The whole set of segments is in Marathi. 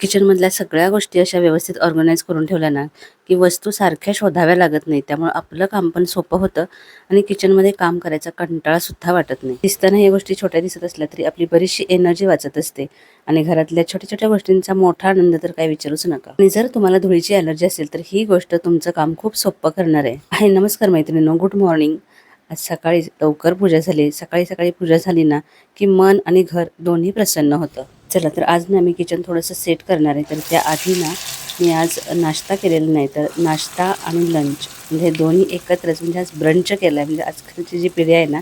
किचनमधल्या सगळ्या गोष्टी अशा व्यवस्थित ऑर्गनाईज करून ठेवल्या ना की वस्तू सारख्या शोधाव्या लागत नाही त्यामुळे आपलं काम पण सोपं होतं आणि किचनमध्ये काम करायचा कंटाळासुद्धा वाटत नाही. दिसताना या गोष्टी छोट्या दिसत असल्या तरी आपली बरीचशी एनर्जी वाचत असते आणि घरातल्या छोट्या छोट्या गोष्टींचा मोठा आनंद तर काही विचारूच नका. आणि जर तुम्हाला धुळीची अलर्जी असेल तर ही गोष्ट तुमचं काम खूप सोपं करणार आहे. हाय नमस्कार मैत्रिणींनो. Good morning. आज सकाळी लवकर पूजा झाली. सकाळी सकाळी पूजा झाली ना की मन आणि घर दोन्ही प्रसन्न होतं. चला तर आज ना मी किचन थोडंसं सेट करणार आहे. तर त्याआधी ना मी आज नाश्ता केलेला नाही तर नाश्ता आणि लंच म्हणजे दोन्ही एकत्रच म्हणजे आज ब्रंच केला आहे म्हणजे आजकालची जी पिढी आहे ना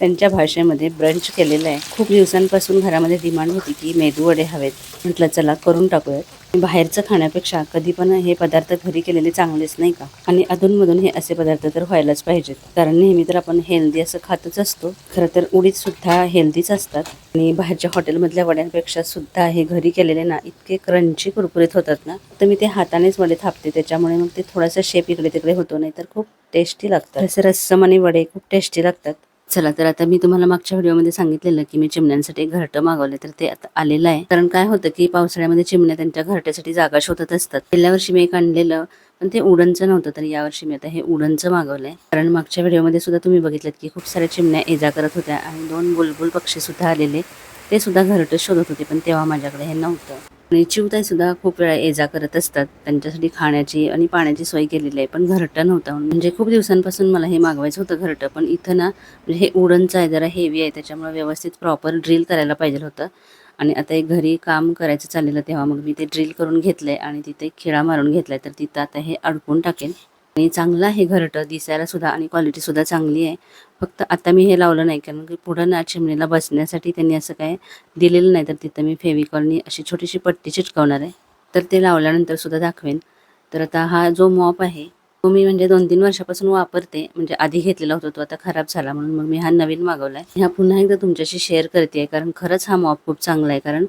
त्यांच्या भाषेमध्ये ब्रंच केलेलं आहे. खूप दिवसांपासून घरामध्ये डिमांड होती की मेदूवडे हवेत. म्हटलं चला करून टाकूयात. बाहेरचं खाण्यापेक्षा कधी पण हे पदार्थ घरी केलेले चांगलेच नाही का? आणि अधूनमधून हे असे पदार्थ तर व्हायलाच पाहिजेत. कारण नेहमी तर आपण हेल्दी असं खातच असतो. खरं तर उडीत सुद्धा हेल्दीच असतात. आणि बाहेरच्या हॉटेलमधल्या वड्यांपेक्षा सुद्धा हे घरी केलेले ना इतके क्रंची कुरकुरीत होतात ना. तर मी ते हातानेच वडे थापते. त्याच्यामुळे मग ते थोडासा शेप इकडे तिकडे होतो. नाही तर खूप टेस्टी लागतात. तसे रस्सम आणि वडे खूप टेस्टी लागतात. चला तर आता मी तुम्हाला मागच्या व्हिडिओमध्ये सांगितलेलं की मी चिमण्यांसाठी एक घरटं मागवले तर ते आता आलेलं आहे. कारण काय होतं की पावसाळ्यामध्ये चिमण्या त्यांच्या घरट्यासाठी जागा शोधत असतात. गेल्या वर्षी मी एक आणलेलं पण ते उडनचं नव्हतं तर यावर्षी मी आता हे उडनचं मागवलंय. कारण मागच्या व्हिडिओमध्ये सुद्धा तुम्ही बघितलं की खूप साऱ्या चिमण्या एजा करत होत्या आणि दोन बुलबुल पक्षी सुद्धा आलेले ते सुद्धा घरटं शोधत होते पण तेव्हा माझ्याकडे हे नव्हतं. आणि चिवताईसुद्धा खूप वेळा ये जा करत असतात. त्यांच्यासाठी खाण्याची आणि पाण्याची सोय केलेली आहे. पण घरटं नव्हतं. म्हणून. म्हणजे खूप दिवसांपासून मला हे मागवायचं होतं घरटं. पण इथं ना म्हणजे हे उडनचं आहे जरा हेवी आहे. त्याच्यामुळे व्यवस्थित प्रॉपर ड्रिल करायला पाहिजे होतं. आणि आता एक घरी काम करायचं चाललेलं तेव्हा मग मी ते ड्रिल करून घेतलंय. आणि तिथे खिळा मारून घेतलाय. तर तिथं आता हे अडकून टाकेन. आणि चांगलं आहे घरटं दिसायला सुद्धा आणि क्वालिटी सुद्धा चांगली आहे. फक्त आता मी हे लावलं नाही कारण की पुढं ना चिमणीला बसण्यासाठी त्यांनी असं काय दिलेलं नाही तर तिथं मी फेविकॉलनी अशी छोटीशी पट्टी चिटकवणार आहे. तर ते लावल्यानंतर सुद्धा दाखवेन. तर आता हा जो मॉप आहे तो मी म्हणजे दोन तीन वर्षापासून वापरते म्हणजे आधी घेतलेला होता तो आता खराब झाला म्हणून मग मी हा नवीन मागवला आहे हा पुन्हा एकदा तुमच्याशी शेअर करते आहे कारण खरंच हा मॉप खूप चांगला आहे कारण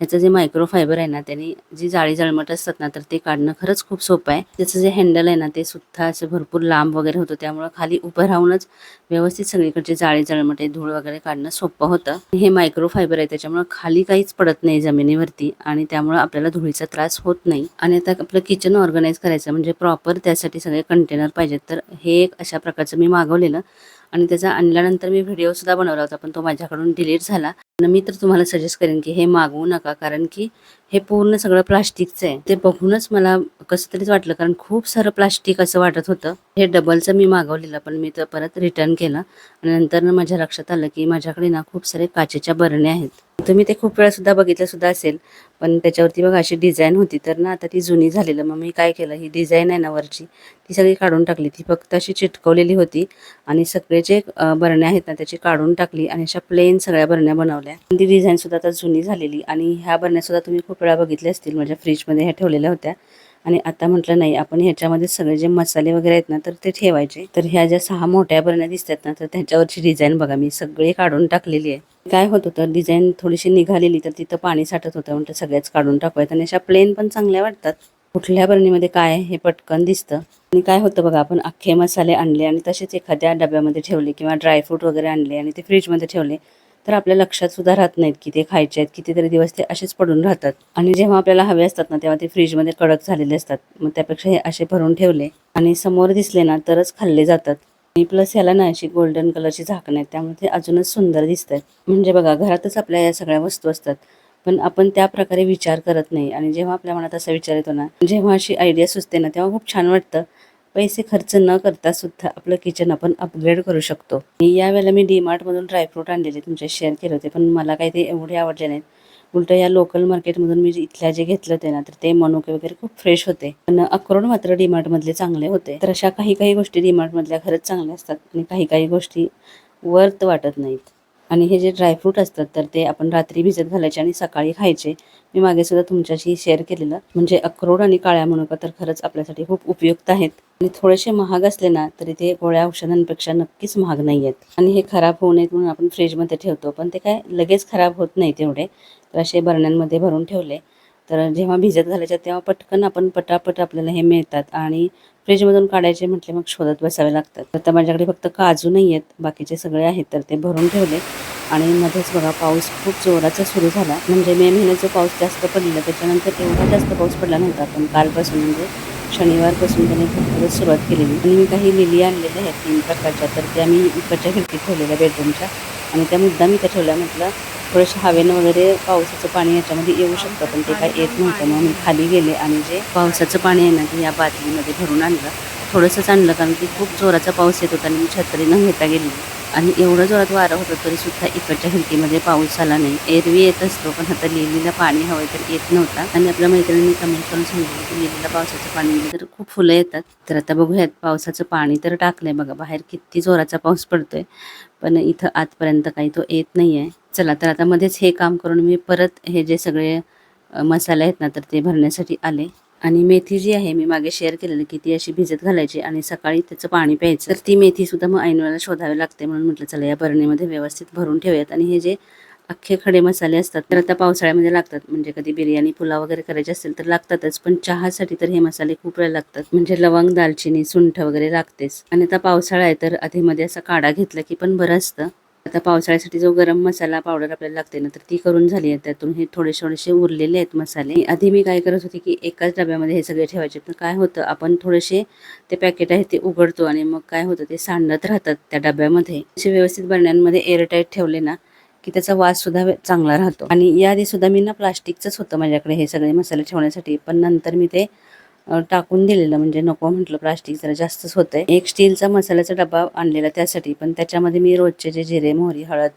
ह्याचं जे मायक्रो फायबर आहे ना त्याने जी जाळी जळमट असतात ना तर ते काढणं खरंच खूप सोपं आहे. त्याचं जे हँडल आहे ना ते सुद्धा असं भरपूर लांब वगैरे होतं. त्यामुळं खाली उभं राहूनच व्यवस्थित सगळीकडची जाळी जळमटे धूळ वगैरे काढणं सोपं होतं. हे मायक्रो फायबर आहे त्याच्यामुळं खाली काहीच पडत नाही जमिनीवरती आणि त्यामुळं आपल्याला धुळीचा त्रास होत नाही. आणि आता आपलं किचन ऑर्गनाईज करायचं म्हणजे प्रॉपर त्यासाठी सगळे कंटेनर पाहिजेत. तर हे एक अशा प्रकारचं मी मागवलेलं. आणि त्याचा आणल्यानंतर मी व्हिडिओसुद्धा बनवला होता पण तो माझ्याकडून डिलीट झाला. मी तर तुम्हाला सजेस्ट करेन की हे मागवू नका कारण की हे पूर्ण सगळं प्लास्टिकचं आहे. ते बघूनच मला कसं तरीच वाटलं कारण खूप सारं प्लास्टिक असं वाटत होतं. हे डबलचं मी मागवलेलं पण मी तर परत रिटर्न केलं. आणि नंतर ना माझ्या लक्षात आलं की माझ्याकडे ना खूप सारे काचेच्या बरण्या आहेत. तुम्ही ते खूप वेळा सुद्धा बघितलं सुद्धा असेल पण त्याच्यावरती बघा अशी डिझाईन होती तर ना आता ती जुनी झालेलं. मग मी काय केलं ही डिझाईन आहे ना वरची ती सगळी काढून टाकली. ती फक्त अशी चिटकवलेली होती आणि सगळे जे बरण्या आहेत ना त्याची काढून टाकली आणि अशा प्लेन सगळ्या बरण्या बनवल्या. ती डिझाईन सुद्धा आता जुनी झालेली आणि ह्या बरण्यासुद्धा तुम्ही खूप वेळा बघितल्या असतील माझ्या फ्रीजमध्ये ह्या ठेवलेल्या होत्या. आणि आता म्हटलं नाही आपण ह्याच्यामध्ये सगळे जे मसाले वगैरे आहेत ना तर ते ठेवायचे. तर ह्या ज्या सहा मोठ्या बरण्या दिसतात ना तर त्याच्यावरची डिझाईन बघा मी सगळी काढून टाकलेली आहे. काय होत होतं डिझाईन थोडीशी निघालेली तर तिथं पाणी साठत होतं. म्हणतं सगळ्याच काढून टाकूयात. आणि अशा प्लेन पण चांगल्या वाटतात. कुठल्या बरणीमध्ये काय हे पटकन दिसतं. आणि काय होतं बघा आपण अख्खे मसाले आणले आणि तसेच एखाद्या डब्यामध्ये ठेवले किंवा ड्रायफ्रूट वगैरे आणले आणि ते फ्रीजमध्ये ठेवले तर आपल्या लक्षात सुद्धा राहत नाहीत की ते खायचे आहेत कितीतरी दिवस ते असेच पडून राहतात. आणि जेव्हा आपल्याला हवे असतात ना तेव्हा ते फ्रीजमध्ये कडक झालेले असतात. मग त्यापेक्षा हे असे भरून ठेवले आणि समोर दिसले ना तरच खाल्ले जातात. आणि प्लस ह्याला ना अशी गोल्डन कलरची झाकण आहेत त्यामुळे ते अजूनच सुंदर दिसत आहेत म्हणजे बघा घरातच आपल्या या सगळ्या वस्तू असतात पण आपण त्या प्रकारे विचार करत नाही. आणि जेव्हा आपल्या मनात असा विचार येतो ना जेव्हा अशी आयडिया सुचते ना तेव्हा खूप छान वाटतं. पैसे खर्च न करता सुद्धा आपलं किचन आपण अपग्रेड करू शकतो. यावेळेला मी डीमार्टमधून ड्रायफ्रूट आणलेले तुमच्या शेअर केले होते पण मला काही ते एवढे आवडले नाहीत. उलट या लोकल मार्केटमधून मी जे इथल्या जे घेतलं होते ना तर ते मनुके वगैरे खूप फ्रेश होते. पण अक्रोड मात्र डीमार्टमधले चांगले होते. तर अशा काही काही गोष्टी डीमार्टमधल्या खरंच चांगल्या असतात आणि काही काही गोष्टी वर्थ वाटत नाहीत. आणि हे जे ड्रायफ्रूट असतात तर ते आपण रात्री भिजत घालायचे आणि सकाळी खायचे. मी मागे सुद्धा तुमच्याशी शेअर केलेलं. म्हणजे अक्रोड आणि काळ्या मनुका तर खरंच आपल्यासाठी खूप उपयुक्त आहेत. आणि थोडेसे महाग असले ना तरी ते गोळ्या औषधांपेक्षा नक्कीच महाग नाही आहेत आणि हे खराब होऊ नयेत म्हणून आपण फ्रीजमध्ये ठेवतो. पण ते काय लगेच खराब होत नाही तेवढे तर असे बरण्यांमध्ये भरून ठेवले. तर जेव्हा भिजत घालायच्या तेव्हा पटकन आपण पटापट आपल्याला हे मिळतात. आणि फ्रीजमधून काढायचे म्हटले मग शोधत बसावे लागतात. तर माझ्याकडे फक्त काजू नाही आहेत बाकीचे सगळे आहेत तर ते भरून ठेवले. आणि मध्येच बघा पाऊस खूप जोराचा सुरू झाला. म्हणजे मे महिन्याचा पाऊस जास्त पडलेला त्याच्यानंतर एवढा जास्त पाऊस पडला नव्हता. पण कालपासून म्हणजे शनिवारपासून त्याने खूप सुरुवात केलेली. आणि मी काही लिली आणलेल्या आहेत तीन प्रकारच्या. तर त्या मी इकडच्या खिडकीत ठेवलेल्या बेडरूमच्या आणि त्या मुद्दा मी त्या ठेवल्या म्हटलं थोडंसं हवेनं वगैरे पावसाचं पाणी याच्यामध्ये येऊ शकतं पण ते काय येत नव्हतं. मग मी खाली गेले आणि जे पावसाचं पाणी आहे ना ते या बादलीमध्ये भरून आणलं. थोडंसंच आणलं कारण की खूप जोराचा पाऊस येत होता आणि मी छत्री न घेता गेली. आणि एवढं जोरात वारं होतं तरीसुद्धा इकडच्या खिडकीमध्ये पाऊस आला नाही. एरवी येत असतो पण आता लिलीला पाणी हवं तर येत नव्हता. आणि आपल्या मैत्रिणींनी कमेंट करून सांगितलं की लिलीला पावसाचं पाणी दिलं तर खूप फुलं येतात. तर आता बघूयात पावसाचं पाणी तर टाकलंय बघा. बाहेर किती जोराचा पाऊस पडतोय. पण इथं आजपर्यंत काही तो येत नाही आहे चला तर आता मध्येच हे काम करून मी परत हे जे सगळे मसाले आहेत ना तर ते भरण्यासाठी आले. आणि मेथी जी आहे मी मागे शेअर केलेली की ती अशी भिजत घालायची आणि सकाळी त्याचं पाणी प्यायचं. तर ती मेथी सुद्धा मग ऐनवेळेला शोधावी लागते म्हणून म्हटलं चला या बरणीमध्ये व्यवस्थित भरून ठेवूयात. आणि हे जे अख्खे खडे मसाले असतात तर आता पावसाळ्यामध्ये लागतात. म्हणजे कधी बिर्याणी पुलाव वगैरे करायचे असेल तर लागतातच पण चहासाठी तर हे मसाले खूप वेळ लागतात. म्हणजे लवंग दालचिनी सुंठ वगैरे लागतेच. आणि आता पावसाळा आहे तर आधीमध्ये असा काढा घेतला की पण बरं असतं. आता पावसाळ्यासाठी जो गरम मसाला पावडर आपल्याला लागते ना तर ती करून झाली आहे. त्यातून हे थोडेसे थोडेसे उरलेले आहेत मसाले. आधी मी काय करत होते की एकाच डब्यामध्ये हे सगळे ठेवायचे. पण काय होतं आपण थोडेसे ते पॅकेट आहे ते उघडतो आणि मग काय होतं ते सांडत राहतात त्या डब्यामध्ये. असे व्यवस्थित बरण्यांमध्ये एअरटाईट ठेवले ना की त्याचा वास सुद्धा चांगला राहतो. आणि याआधी सुद्धा मी ना प्लास्टिकचंच होतं माझ्याकडे हे सगळे मसाले ठेवण्यासाठी. पण नंतर मी ते टाकून दिलेलं. म्हणजे नको म्हटलं प्लास्टिक जरा जास्तच होतंय. एक स्टीलचा मसाल्याचा डबा आणलेला त्यासाठी. पण त्याच्यामध्ये मी रोजचे जे जिरे मोहरी हळद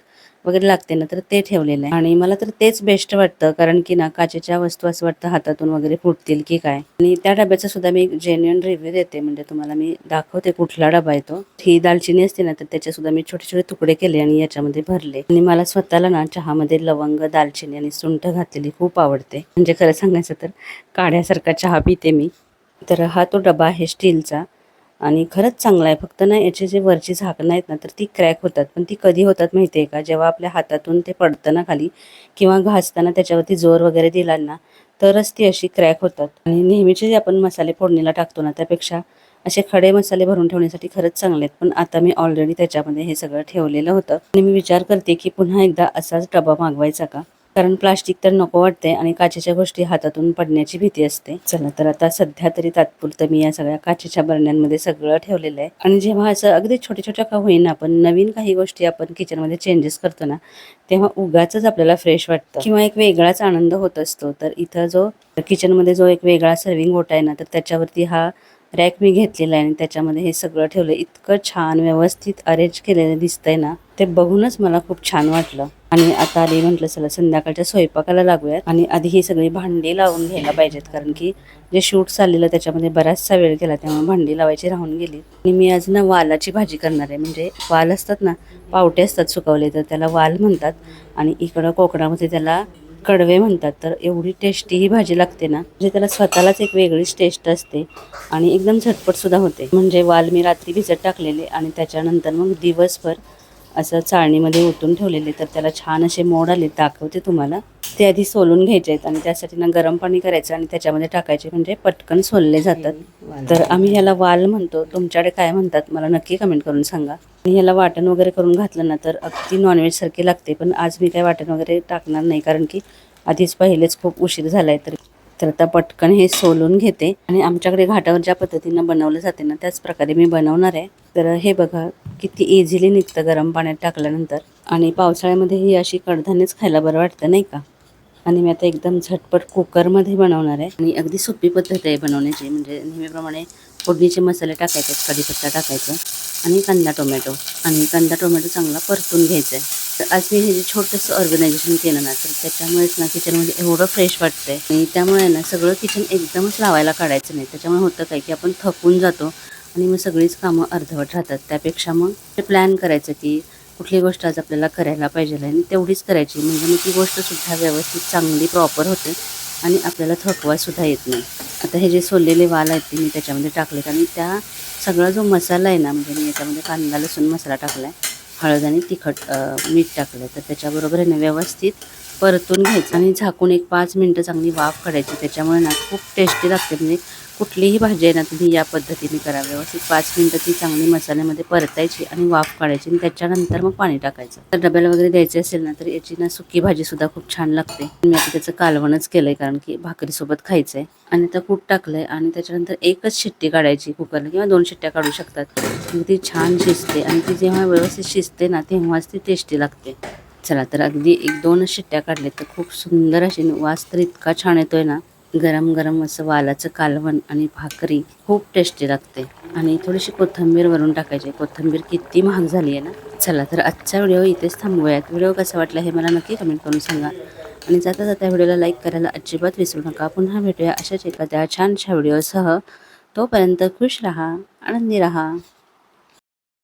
वगैरे लागते ना तर ते ठेवलेलं आहे. आणि मला तर तेच बेस्ट वाटतं कारण की ना काचेच्या वस्तू असं वाटतं हातातून वगैरे फुटतील की काय. आणि त्या डब्याचा सुद्धा मी जेन्युअन रिव्ह्यू देते. म्हणजे तुम्हाला मी दाखवते कुठला डबा येतो ही दालचिनी असते ना तर त्याचे सुद्धा मी छोटे छोटे तुकडे केले आणि याच्यामध्ये भरले. आणि मला स्वतःला ना चहामध्ये लवंग दालचिनी आणि सुंठ घातलेली खूप आवडते. म्हणजे खरं सांगायचं तर काढ्यासारखा चहा पिते मी. तर हा तो डबा आहे स्टीलचा. आणि खरंच चांगला आहे. फक्त ना याचे जे वरची झाकणं आहेत ना तर ती क्रॅक होतात. पण ती कधी होतात माहिती आहे का? जेव्हा आपल्या हातातून ते पडतं ना खाली किंवा घासताना त्याच्यावरती जोर वगैरे दिला ना तरच ती अशी क्रॅक होतात. आणि नेहमीचे जे आपण मसाले फोडणीला टाकतो ना त्यापेक्षा असे खडे मसाले भरून ठेवण्यासाठी खरंच चांगले आहेत. पण आता मी ऑलरेडी त्याच्यामध्ये हे सगळं ठेवलेलं होतं. आणि मी विचार करते की पुन्हा एकदा असाच डबा मागवायचा का? कारण प्लास्टिक तर नको वाटते आणि काचेच्या गोष्टी हातातून पडण्याची भीती असते. चला तर आता सध्या तरी तात्पुरतं मी या सगळ्या काचेच्या बरण्यांमध्ये सगळं ठेवलेलं आहे. आणि जेव्हा असं अगदी छोट्या छोट्या का होईना पण नवीन काही गोष्टी आपण किचनमध्ये चेंजेस करतो ना तेव्हा उगाच आपल्याला फ्रेश वाटतं. किंवा एक वेगळाच आनंद होत असतो. तर इथं जो किचनमध्ये जो एक वेगळा सर्विंग ओटा आहे ना तर त्याच्यावरती हा रॅक मी घेतलेला आहे आणि त्याच्यामध्ये हे सगळं ठेवलं. इतकं छान व्यवस्थित अरेंज केलेलं दिसतंय ना ते बघूनच मला खूप छान वाटलं. आणि आता आधी म्हटलं चला संध्याकाळच्या स्वयंपाकाला लागूयात आणि आधी ही सगळी भांडी लावून घ्यायला पाहिजेत कारण की जे शूट चाललेलं त्याच्यामध्ये बराचसा वेळ गेला त्यामुळे भांडी लावायची राहून गेली. आणि मी आज ना वालाची भाजी करणार आहे. म्हणजे वाल असतात ना पावटे असतात सुकवले तर त्याला वाल म्हणतात आणि इकडं कोकणामध्ये त्याला कडवे म्हणतात तर एवढी टेस्टी ही भाजी लागते ना म्हणजे त्याला स्वतःलाच एक वेगळीच टेस्ट असते आणि एकदम झटपट सुद्धा होते. म्हणजे वाल मी रात्री भिजत टाकलेले आणि त्याच्यानंतर मग दिवसभर असं चाळणीमध्ये ओतून ठेवलेले तर त्याला छान असे मोड आले दाखवते तुम्हाला. ते आधी सोलून घ्यायचे आहेत आणि त्यासाठी ना गरम पाणी करायचं आणि त्याच्यामध्ये टाकायचे म्हणजे पटकन सोलले जातात. तर आम्ही ह्याला वाल म्हणतो. तुमच्याकडे काय म्हणतात मला नक्की कमेंट करून सांगा. आणि ह्याला वाटण वगैरे करून घातलं ना तर अगदी नॉनव्हेज सारखी लागते. पण आज मी काय वाटण वगैरे टाकणार नाही कारण की आधीच पहिलेच खूप उशीर झालाय. तर तर आता पटकन हे सोलून घेते. आणि आमच्याकडे घाटावर ज्या पद्धतीनं बनवलं जाते ना त्याच प्रकारे मी बनवणार आहे. तर हे बघा किती इझिली निघतं गरम पाण्यात टाकल्यानंतर. आणि पावसाळ्यामध्ये ही अशी कडधान्यच खायला बरं वाटतं नाही का? आणि मी आता एकदम झटपट कुकरमध्ये बनवणार आहे. आणि अगदी सोपी पद्धत आहे बनवण्याची. म्हणजे नेहमीप्रमाणे फोडणीचे मसाले टाकायचे कढीपत्ता टाकायचं आणि कांदा टोमॅटो. आणि कांदा टोमॅटो चांगला परतून घ्यायचा आहे. तर आज मी हे जे छोटंसं ऑर्गनायझेशन केलं ना तर त्याच्यामुळेच ना किचनमध्ये एवढं फ्रेश वाटतंय. आणि त्यामुळे ना सगळं किचन एकदमच लावायला काढायचं नाही. त्याच्यामुळे होतं काय की आपण थकून जातो. आणि मग सगळीच कामं अर्धवट राहतात. त्यापेक्षा मग ते प्लॅन करायचं की कुठली गोष्ट आज आपल्याला करायला पाहिजे आणि तेवढीच करायची. म्हणजे मग ती गोष्टसुद्धा व्यवस्थित चांगली प्रॉपर होते आणि आपल्याला थकवासुद्धा येत नाही. आता हे जे सोललेले वाल आहेत ते मी त्याच्यामध्ये टाकलेत आणि त्या सगळा जो मसाला आहे ना म्हणजे मी याच्यामध्ये कांदा लसूण मसाला टाकला आहे हळद आणि तिखट मीठ टाकलं तर त्याच्याबरोबर आहे ना व्यवस्थित परतून घ्यायचं आणि झाकून एक पाच मिनटं चांगली वाफ काढायची. त्याच्यामुळे ना खूप टेस्टी लागते. म्हणजे कुठलीही भाजी आहे ना तुम्ही या पद्धतीने करा व्यवस्थित. पाच मिनटं ती चांगली मसाल्यामध्ये परतायची आणि वाफ काढायची आणि त्याच्यानंतर मग पाणी टाकायचं. तर डब्याला वगैरे द्यायचे असेल ना तर याची ना सुकी भाजीसुद्धा खूप छान लागते. मी आता त्याचं कालवणच केलंय कारण की भाकरीसोबत खायचंय. आणि आता कूट टाकलंय आणि त्याच्यानंतर एकच शिट्टी काढायची कुकरला किंवा दोन शिट्ट्या काढू शकतात. मग ती छान शिजते आणि ती जेव्हा व्यवस्थित शिजते ना तेव्हाच ती टेस्टी लागते. चला तर अगदी एक दोन शिट्ट्या काढल्या तर खूप सुंदर अशी वास तर इतका छान येतोय ना. गरम गरम असं वालाचं कालवण आणि भाकरी खूप टेस्टी लागते आणि थोडीशी कोथिंबीर वरून टाकायची. कोथिंबीर किती महाग झाली आहे ना. चला तर आजचा व्हिडिओ इथेच थांबूयात व्हिडिओ कसा वाटला हे मला नक्की कमेंट करून सांगा. आणि जाता जाता व्हिडिओला लाईक करायला अजिबात विसरू नका. पुन्हा भेटूया अशाच एखाद्या छानशा व्हिडिओसह. तोपर्यंत खुश राहा आनंदी राहा.